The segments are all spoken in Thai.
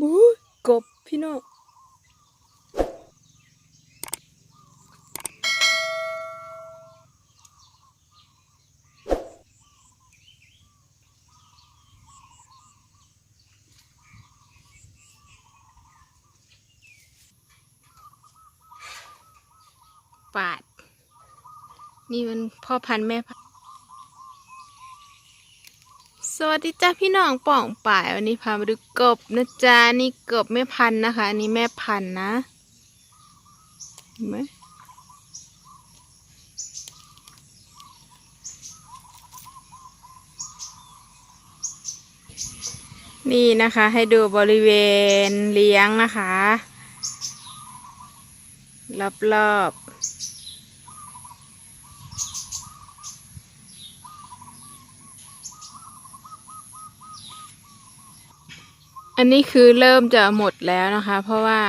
บูกบพี่น้องปาด นี่มันพ่อพันธุ์แม่พันธุ์ส วัสดีจ้าพี่น้องป่องป่ายวันนี้พามาดูกบนะจ๊ะนี่กบแม่พันธุ์นะคะ อันนี้แม่พันธุ์นะเห็นไหมนี่นะคะให้ดูบริเวณเลี้ยงนะคะ รอบๆ อันนี้คือเริ่มจะหมดแล้วนะคะ เพราะว่า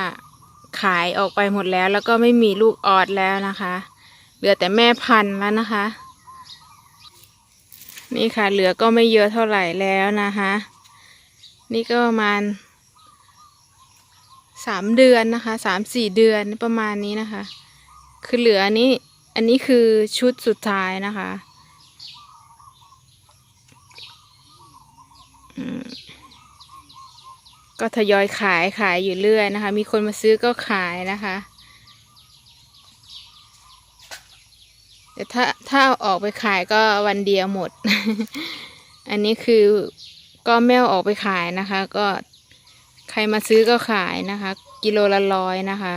ขายออกไปหมดแล้วแล้วก็ไม่มีลูกออดแล้วนะคะ เหลือแต่แม่พันธุ์แล้วนะคะ นี่ค่ะ เหลือก็ไม่เยอะเท่าไหร่แล้วนะคะ นี่ก็ประมาณสามเดือนนะคะสามสี่เดือนประมาณนี้นะคะ คือเหลืออันนี้อันนี้คือชุดสุดท้ายนะคะ ก็ทยอยขายขายอยู่เรื่อยนะคะ มีคนมาซื้อก็ขายนะคะแต่ถ้าถ้าอออกไปขายก็วันเดียวหมด อันนี้คือก็แมวออกไปขายนะคะ ก็ใครมาซื้อก็ขายนะคะ กิโลละร้อยนะคะ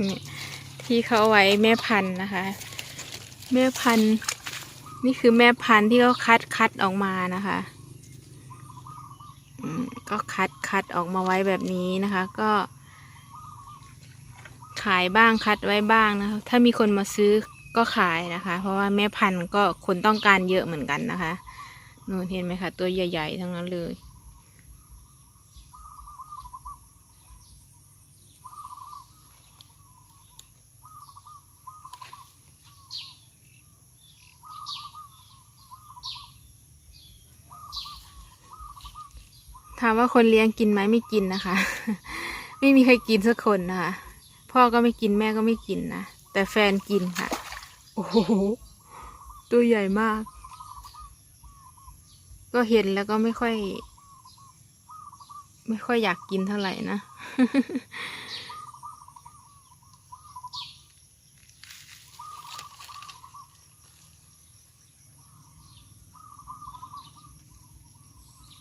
นี่ที่เขาไว้แม่พันธุ์นะคะ แม่พันธุ์นี่คือแม่พันธุ์ที่เขาคัดคัดออกมานะคะก็คัดคัดออกมาไว้แบบนี้นะคะ ก็ ขายบ้างคัดไว้บ้างนะคะ ถ้ามีคนมาซื้อก็ขายนะคะ เพราะว่าแม่พันธุ์ก็คนต้องการเยอะเหมือนกันนะคะนู่นเห็นไหมคะ ตัวใหญ่ ๆ ทั้งนั้นเลยามว่าคนเลี้ยงกินไหมไม่กินนะคะ ไม่มีใครกินสักคนนะคะ พ่อก็ไม่กินแม่ก็ไม่กินนะ แต่แฟนกินค่ะ โอ้โห ตัวใหญ่มาก ก็เห็นแล้วก็ไม่ค่อย ไม่ค่อยอยากกินเท่าไหร่นะ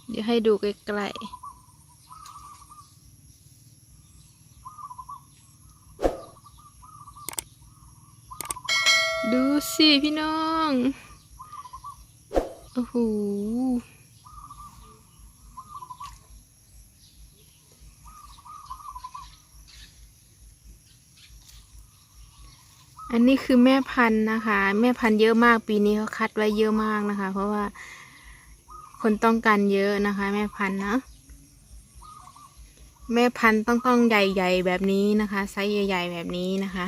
เดี๋ยวให้ดูใกล้ๆดูสิพี่น้อง โอ้โห อันนี้คือแม่พันธุ์นะคะ แม่พันธุ์เยอะมากปีนี้เขาคัดไว้เยอะมากนะคะ เพราะว่า คนต้องการเยอะนะคะ แม่พันธุ์นะแม่พันธุ์ต้องต้องใหญ่ๆแบบนี้นะคะ ไซส์ใหญ่ ๆ แบบนี้นะคะ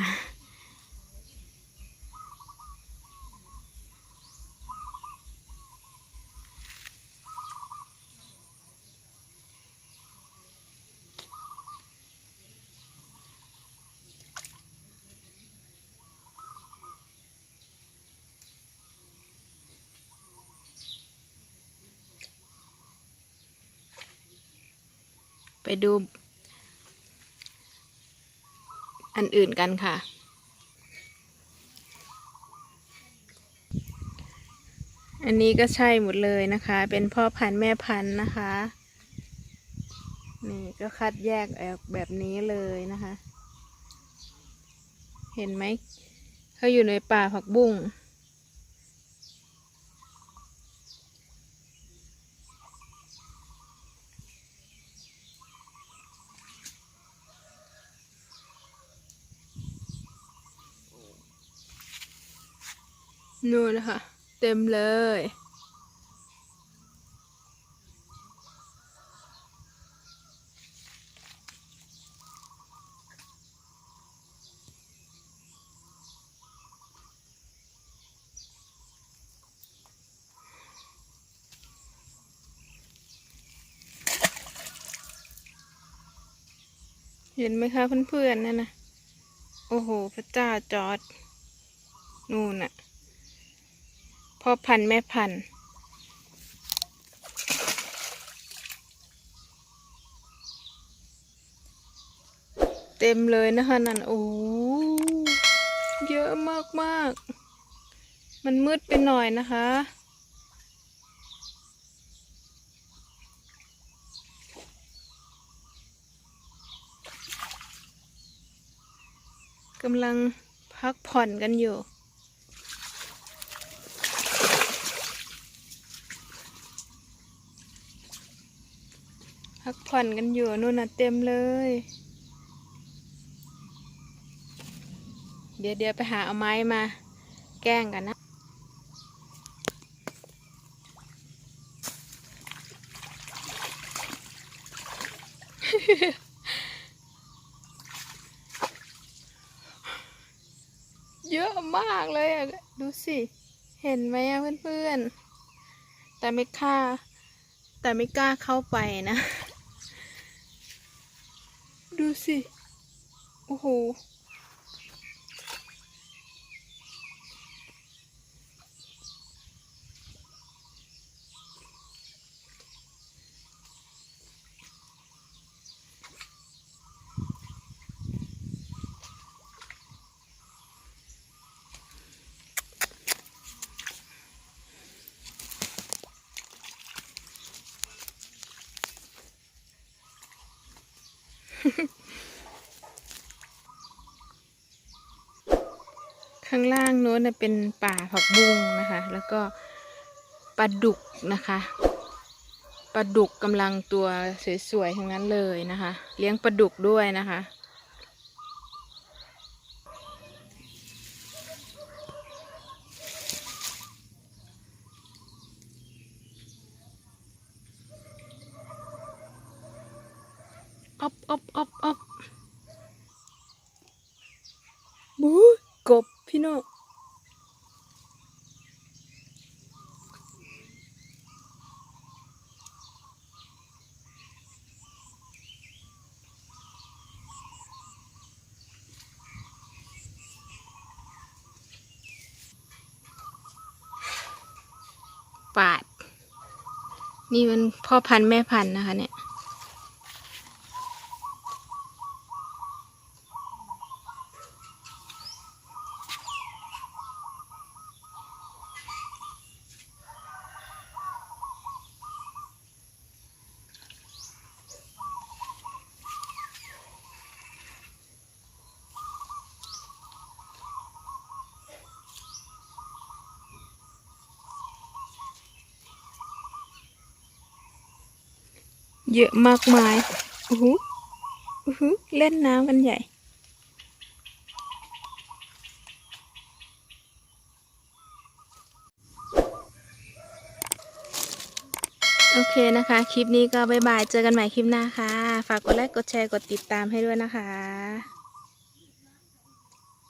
ไปดู อันอื่นกันค่ะ อันนี้ก็ใช่หมดเลยนะคะ เป็นพ่อพันธุ์แม่พันธุ์นะคะ นี่ก็คัดแยกออกแบบนี้เลยนะคะ เห็นไหมเขาอยู่ในป่าผักบุ้ง นู่นนะคะ เต็มเลย เห็นไหมคะเพื่อนๆนั่นนะโอ้โห พระเจ้าจอด นู่นน่ะ พ่อพันธุ์แม่พันธุ์เต็มเลยนะคะนั่นโอ้เยอะมากๆมันมืดไปหน่อยนะคะ กำลังพักผ่อนกันอยู่ พักผ่อนกันอยู่นู่นน่ะเต็มเลย เดี๋ยวเดี๋ยวไปหาเอาไม้มา แกล้งกันนะ เยอะมากเลยอะ ดูสิ เห็นไหมอะเพื่อนๆ แต่ไม่กล้าแต่ไม่กล้าเข้าไปนะ ดูสิ โอ้โห ข้างล่างโน้นเป็นป่าผักบุ้งนะคะ แล้วก็ปลาดุกนะคะปลาดุกกำลังตัวสวยๆทั้งนั้นเลยนะคะ เลี้ยงปลาดุกด้วยนะคะ อบอบอบอบบู๊กบพี่น้องปาด นี่มันพ่อพันธุ์แม่พันธุ์นะคะเนี่ย เยอะมากมายอู้หูอู้หูเล่นน้ำกันใหญ่ โอเคนะคะ คลิปนี้ก็บายบาย เจอกันใหม่คลิปหน้าค่ะ ฝากกดไลค์ กดแชร์ กดติดตามให้ด้วยนะคะ